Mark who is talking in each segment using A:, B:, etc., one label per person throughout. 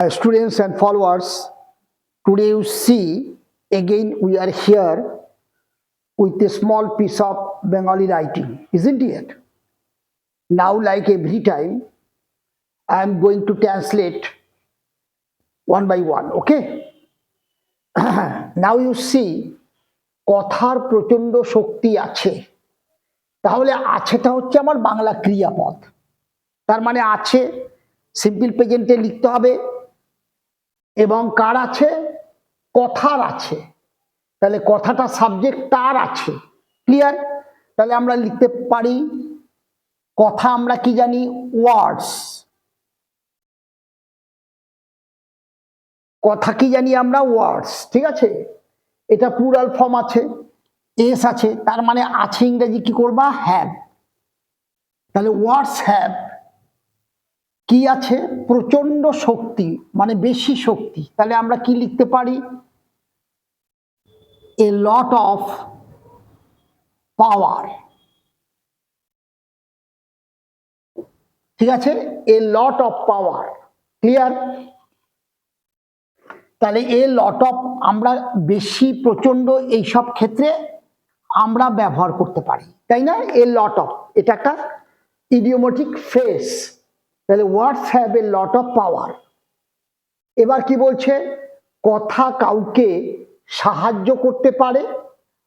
A: Uh, students and followers, today you see again we are here with a small piece of Bengali writing, isn't it? Now, like every time, I am going to translate one by one, okay? now you see কথার প্রচণ্ড শক্তি আছে তাহলে আছেটা হচ্ছে আমার বাংলা ক্রিয়াপদ তার মানে আছে সিম্পল প্রেজেন্টে লিখতে হবে এবং কার আছে? কথার আছে। তাহলে কথাটা সাবজেক্ট তার আছে। ক্লিয়ার তাহলে আমরা লিখতে পারি, কথা আমরা কি জানি? ওয়ার্ডস কথা কি জানি আমরা? ওয়ার্ডস ঠিক আছে? এটা প্লুরাল ফর্ম আছে এস আছে, তার মানে আছে ইংরেজি কি করবা? হ্যাভ তাহলে ওয়ার্ডস হ্যাভ কি আছে? প্রচণ্ড শক্তি মানে বেশি শক্তি। তাহলে আমরা কি লিখতে পারি? এ লট অফ পাওয়ার ঠিক আছে? A lot of power clear তাহলে এ লট অফ আমরা বেশি প্রচণ্ড এইসব ক্ষেত্রে আমরা ব্যবহার করতে পারি। তাই না? এ লট অফ এটা একটা ইডিওমেটিক ফ্রেস তাহলে words have a lot of power এবার কি বলছে? কথা কাউকে সাহায্য করতে পারে,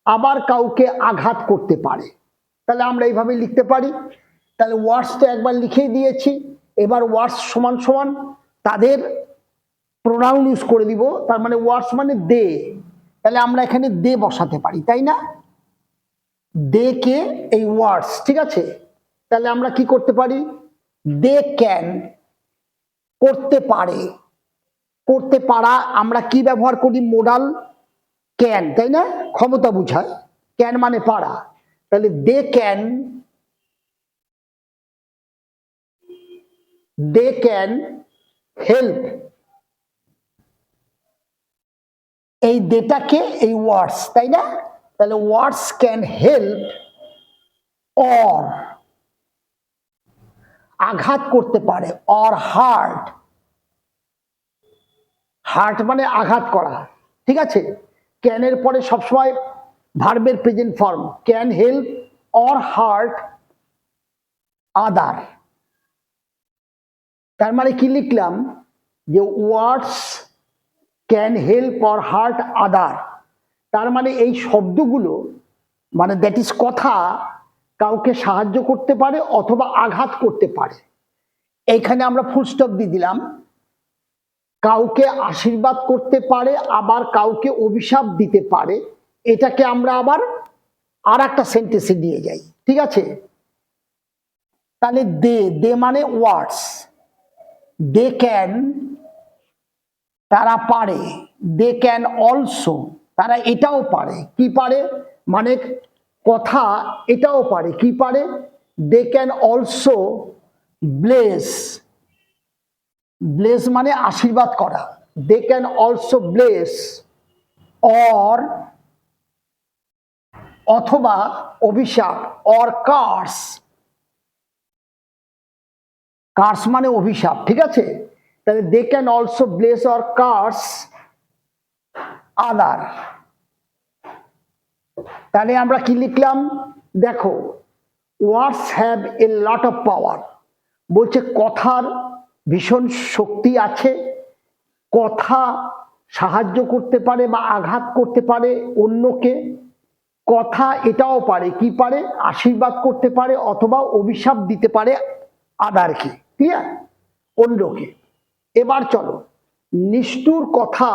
A: আবার কাউকে আঘাত করতে পারে। তাহলে আমরা এইভাবে লিখতে পারি। তাহলে ওয়ার্ডস তো একবার লিখেই দিয়েছি। এবার ওয়ার্ডস সমান সমান তাদের প্রোনাউন ইউজ করে দিব। তার মানে ওয়ার্ডস মানে দে। তাহলে আমরা এখানে দে বসাতে পারি, তাই না? দে কে? এই ওয়ার্ডস ঠিক আছে? তাহলে আমরা কি করতে পারি? দে ক্যান করতে পারে। করতে পারা আমরা কি ব্যবহার করি? মোডাল ক্যান তাই না? ক্ষমতা বুঝায়। ক্যান মানে পারা। তাহলে they can they can help এই ডেটাকে এই ওয়ার্ডস তাই না? তাহলে ওয়ার্ডস ক্যান হেল্প অর আঘাত করতে পারে অর হার্ট হার্ট মানে আঘাত করা, ঠিক আছে? ক্যানের পরে সবসময় ভার্বের present form can help or hurt other তার মানে কি লিখলাম? যে words can help or hurt other তার মানে এই শব্দগুলো মানে দ্যাট ইজ কথা কাউকে সাহায্য করতে পারে অথবা আঘাত করতে পারে। এইখানে আমরা ফুল স্টপ দিয়ে দিলাম। কাউকে আশীর্বাদ করতে পারে, আবার কাউকে অভিশাপ দিতে পারে। এটাকে আমরা আবার আর একটা সেন্টেন্সে দিয়ে যাই। ঠিক আছে? তাহলে দে দে মানে ওয়ার্ডস দে ক্যান তারা পারে। দে ক্যান অলসো তারা এটাও পারে। কি পারে? মানে কথা এটাও পারে। কি পারে? They can also bless bless মানে আশীর্বাদ করা। They can also bless or অথবা অভিশাপ অর কার্স কার্স মানে অভিশাপ, ঠিক আছে? তাহলে they can also bless or curse other তাহলে আমরা কি লিখলাম? দেখো words have a lot of power বলছে কথার ভীষণ শক্তি আছে। কথা সাহায্য করতে পারে বা আঘাত করতে পারে অন্যকে। কথা এটাও পারে, কি পারে? আশীর্বাদ করতে পারে অথবা অভিশাপ দিতে পারে আদারকে ক্লিয়ার অন্যকে। এবার চলো, নিষ্ঠুর কথা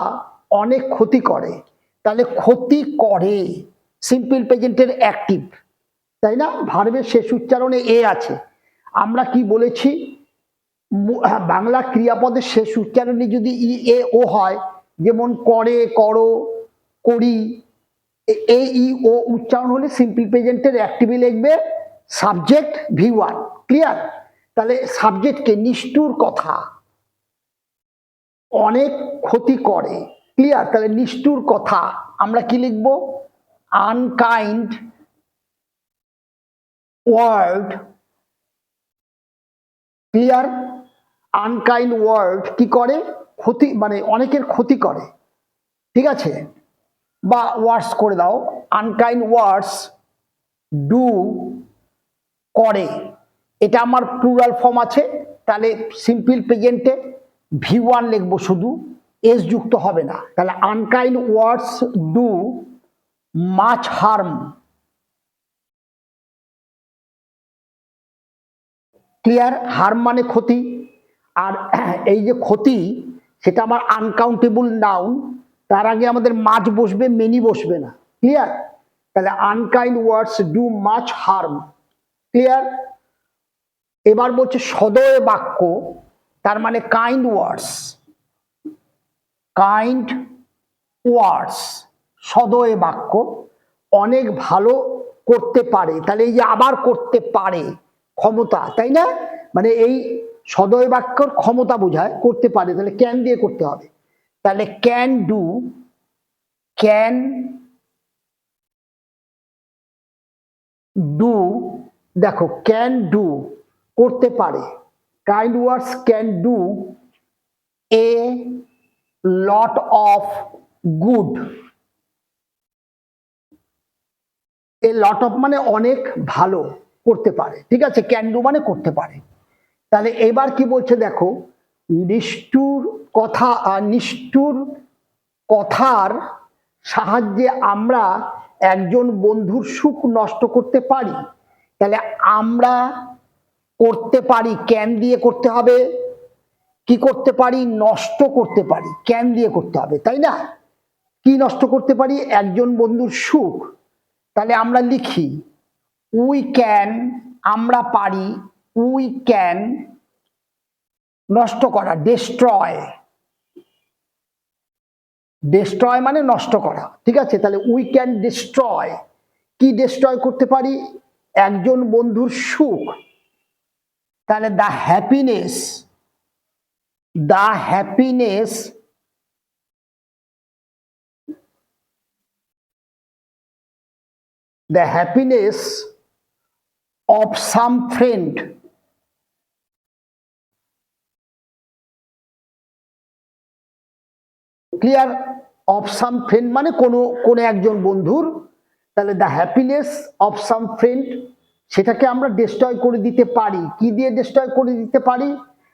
A: অনেক ক্ষতি করে, তাহলে ক্ষতি করে। সিম্পল প্রেজেন্টের অ্যাক্টিভ তাই না? ভার্বের শেষ উচ্চারণে এ আছে। আমরা কি বলেছি? হ্যাঁ, বাংলা ক্রিয়াপদের শেষ উচ্চারণে যদি ই এ ও হয় যেমন করে করো করি এ- ই ও উচ্চারণ হলে সিম্পল প্রেজেন্টের অ্যাক্টিভে লিখবে সাবজেক্ট ভি ওয়ান ক্লিয়ার তাহলে সাবজেক্টকে নিষ্ঠুর কথা অনেক ক্ষতি করে ক্লিয়ার তাহলে নিষ্ঠুর কথা আমরা কি লিখব? Unkind word clear unkind word কি করে? ক্ষতি মানে অনেকের ক্ষতি করে। ঠিক আছে? বা ওয়ার্ডস করে দাও। আনকাইন্ড ওয়ার্ডস ডু করে। এটা আমার প্লুরাল ফর্ম আছে। তাহলে সিম্পল প্রেজেন্টে ভি ওয়ান লিখব শুধু। এস যুক্ত হবে না। তাহলে unkind words do much harm. Clear? Harm মানে ক্ষতি। আর এই যে ক্ষতি, সেটা আমার আনকাউন্টেবল নাউন তার আগে আমাদের মাছ বসবে মেনি বসবে না। ক্লিয়ার? তাহলে unkind words do much harm clear? এবার বলছে সদয় বাক্য, তার মানে কাইন্ড ওয়ার্ডস কাইন্ড ওয়ার্ডস সদয় বাক্য, অনেক ভালো করতে পারে, তাহলে এই যে আবার করতে পারে ক্ষমতা, তাই না? মানে এই সদয় বাক্যর ক্ষমতা বোঝায়, করতে পারে, তাহলে ক্যান দিয়ে করতে হবে। তাহলে ক্যান ডু ক্যান ডু দেখো ক্যান ডু করতে পারে। Kind words can do a lot of good a lot of মানে অনেক ভালো করতে পারে। ঠিক আছে? ক্যান ডু মানে করতে পারে। তাহলে এবার কি বলছে দেখো, নিষ্ঠুর কথা আর নিষ্ঠুর কথার সাহায্যে আমরা একজন বন্ধুর সুখ নষ্ট করতে পারি। তাহলে আমরা করতে পারি ক্যান দিয়ে করতে হবে। কি করতে পারি? নষ্ট করতে পারি। ক্যান দিয়ে করতে হবে, তাই না? কি নষ্ট করতে পারি? একজন বন্ধুর সুখ। তাহলে আমরা লিখি উই ক্যান আমরা পারি উই ক্যান নষ্ট করা ডেস্ট্রয় ডেস্ট্রয় মানে নষ্ট করা, ঠিক আছে? তাহলে উই ক্যান ডিস্ট্রয় কি ডিস্ট্রয় করতে পারি? একজন বন্ধুর সুখ। তাহলে the happiness the happiness the happiness of some friend. Clear of some friend মানে কোনো কোনো একজন বন্ধুর। তাহলে the happiness of some friend সেটাকে আমরা ডিস্ট্রয় করে দিতে পারি। কি দিয়ে ডিস্ট্রয় করে দিতে পারি?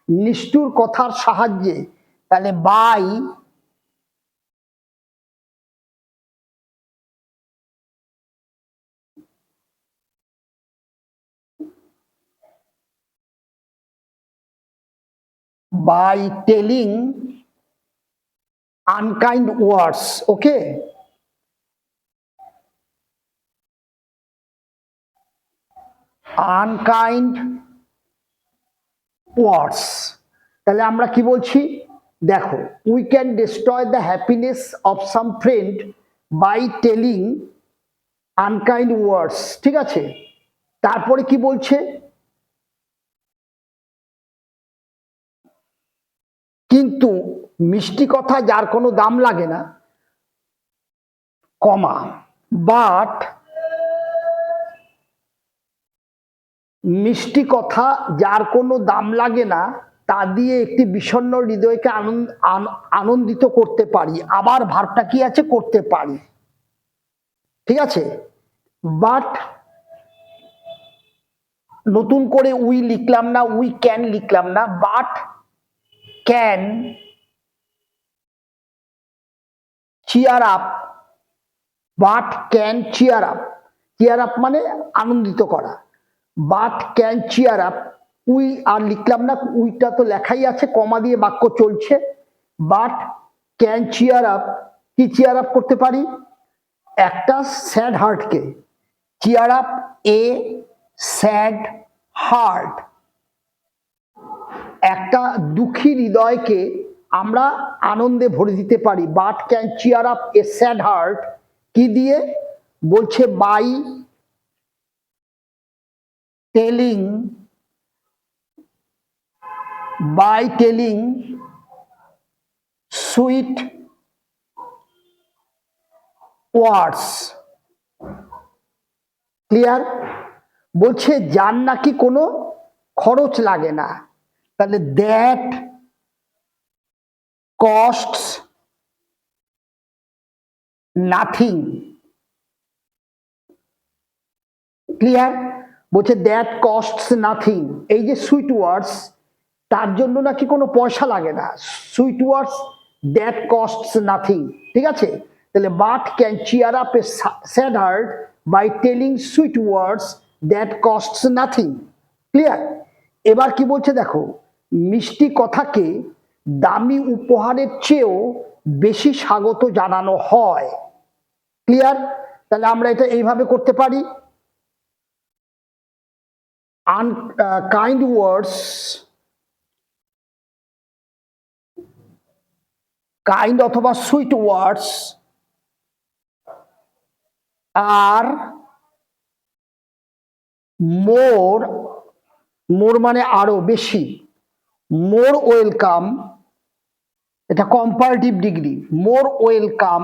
A: নিষ্ঠুর কথার সাহায্যে। তাহলে by by telling unkind words, okay? Unkind words. তাহলে আমরা কি বলছি? দেখো we can destroy the happiness of some friend by telling unkind words ঠিক আছে? তারপরে কি বলছে? কিন্তু মিষ্টি কথা যার কোনো দাম লাগে না, কমা। বাট মিষ্টি কথা যার কোনো দাম লাগে না, তা দিয়ে একটি বিষণ্ণ হৃদয়কে আনন্দ, আন- আনন্দিত করতে পারি, আবার ভাবটা কি আছে? করতে পারি। ঠিক আছে? বাট নতুন করে উই লিখলাম না, উই ক্যান লিখলাম না, but can cheer up but can cheer up cheer up মানে আনন্দিত করা। But can cheer up we আর লিখলাম না, উইটা তো লেখাই আছে, কমা দিয়ে বাক্য চলছে। বাট ক্যান চিয়ার আপ কি চিয়ার আপ করতে পারি? একটা sad হার্টকে cheer up a sad heart একটা দুঃখী হৃদয়কে আমরা আনন্দে ভরে দিতে পারি। But can cheer up a sad heart কি দিয়ে? বলছে by telling by telling sweet words clear বলছে, যার নাকি কোনো খরচ লাগে না। তাহলে দ্যাট costs nothing. ক্লিয়ার বলছে দ্যাট কস্টস নাথিং এই যে সুইট ওয়ার্ডস তার জন্য নাকি কোনো পয়সা লাগে না। Sweet words that costs nothing ঠিক আছে? তাহলে but can cheer up a sad heart by telling sweet words that costs nothing clear এবার কি বলছে দেখো মিষ্টি কথাকে দামি উপহারের চেয়েও বেশি স্বাগত জানানো হয়। ক্লিয়ার? তাহলে আমরা এটা এইভাবে করতে পারি। আন কাইন্ড ওয়ার্ডস কাইন্ড অথবা sweet words are more more মানে আরও বেশি। মোর ওয়েলকাম এটা comparative degree more welcome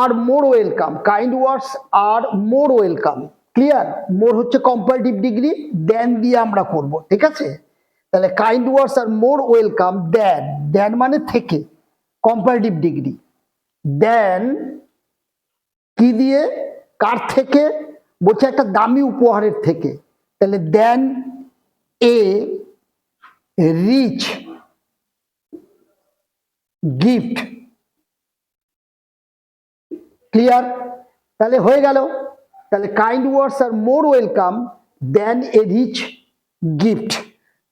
A: are more welcome kind words are more welcome clear more হচ্ছে কম্পারেটিভ ডিগ্রি দেন দিয়ে আমরা করব, ঠিক আছে? তাহলে kind words are more welcome than than মানে থেকে কম্পারেটিভ ডিগ্রি দেন কি দিয়ে, কার থেকে? বলছে একটা দামি উপহারের থেকে। তাহলে than a rich gift clear তাহলে হয়ে গেল। তাহলে kind words are more welcome than a rich gift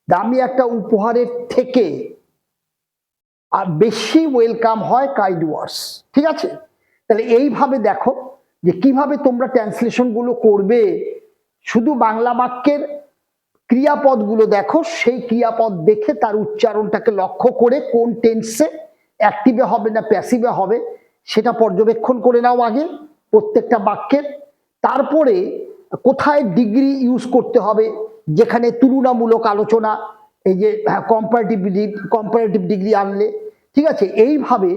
A: দামি একটা উপহারের থেকে আর বেশি ওয়েলকাম হয় কাইন্ড ওয়ার্ডস ঠিক আছে? তাহলে এইভাবে দেখো যে কীভাবে তোমরা ট্রান্সলেশনগুলো করবে শুধু বাংলা বাক্যের ক্রিয়াপদগুলো দেখো, সেই ক্রিয়াপদ দেখে তার উচ্চারণটাকে লক্ষ্য করে কোন টেন্সে অ্যাক্টিভে হবে না প্যাসিভে হবে, সেটা পর্যবেক্ষণ করে নাও আগে প্রত্যেকটা বাক্যের। তারপরে কোথায় ডিগ্রি ইউজ করতে হবে, যেখানে তুলনামূলক আলোচনা, এই যে কম্পারেটিভ কম্পারেটিভ ডিগ্রি আনলে, ঠিক আছে? এইভাবে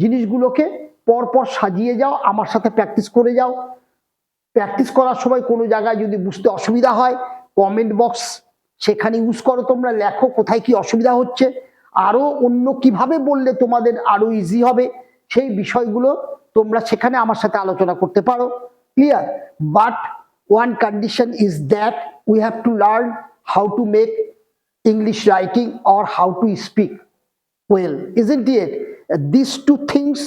A: জিনিসগুলোকে পরপর সাজিয়ে যাও, আমার সাথে প্র্যাকটিস করে যাও। প্র্যাকটিস করার সময় কোনো জায়গায় যদি বুঝতে অসুবিধা হয় কমেন্ট বক্স সেখানে ইউজ করো তোমরা লেখো কোথায় কি অসুবিধা হচ্ছে। আরও অন্য কীভাবে বললে তোমাদের আরও ইজি হবে সেই বিষয়গুলো তোমরা সেখানে আমার সাথে আলোচনা করতে পারো। Clear but one condition is that we have to learn how to make English writing or how to speak well is it? Uh, this two things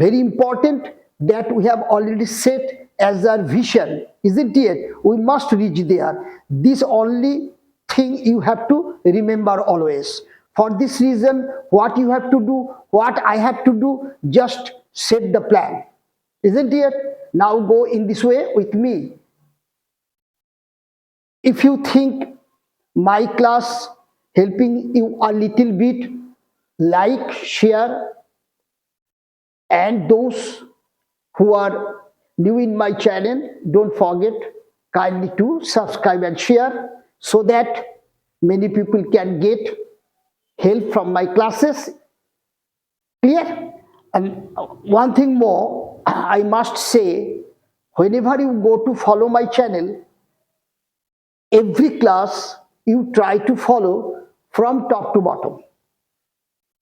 A: very important that we have already set as our vision isn't it? We must reach there. This only thing you have to remember always. For this reason what you have to do what i have to do just set the plan. Isn't it? Now go in this way with me. If you think my class helping you a little bit like share and those who are new in my channel. Don't forget kindly to subscribe and share so that many people can get help from my classes. Clear? And one thing more i must say whenever you go to follow my channel every class you try to follow from top to bottom.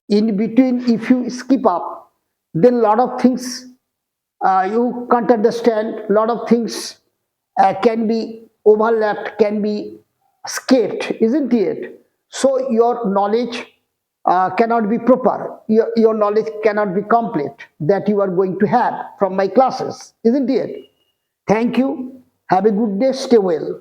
A: In between if you skip up then lot of things uh, you can't understand. A lot of things uh, can be overlapped can be skipped isn't it? So your knowledge uh, cannot be proper. Your, your knowledge cannot be complete that you are going to have from my classes isn't it? Thank you. Have a good day. Stay well